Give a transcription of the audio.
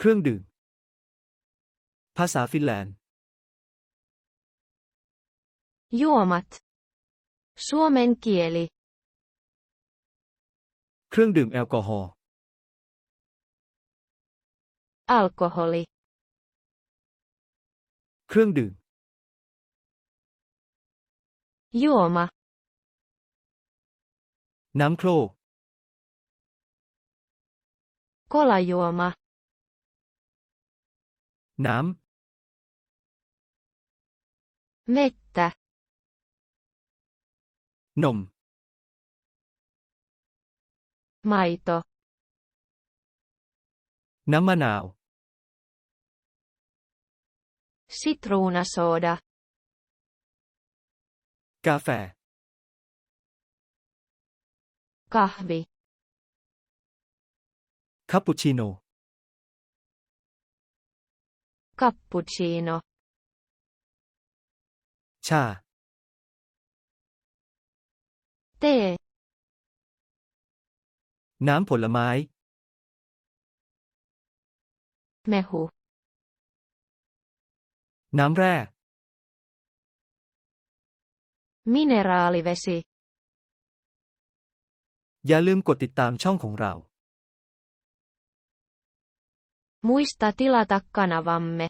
เครื่องดื่ม ภาษาฟินแลนด์ Juomat. Suomen kieli. เครื่องดื่มแอลกอฮอล์ Alkoholi. เครื่องดื่ม Juoma. น้ำโคลก Kolajuoma. น้ Vettä. ำนม Maito. น้ำมะนาว Sitruunasooda. กาแฟ Kahvi. คาปูชิโน Cappuccino. ชา Tee. น้ำผลไม้ Mehu. น้ำแร่ Mineraalivesi. อย่าลืมกดติดตามช่องของเรา Muista tilata kanavamme.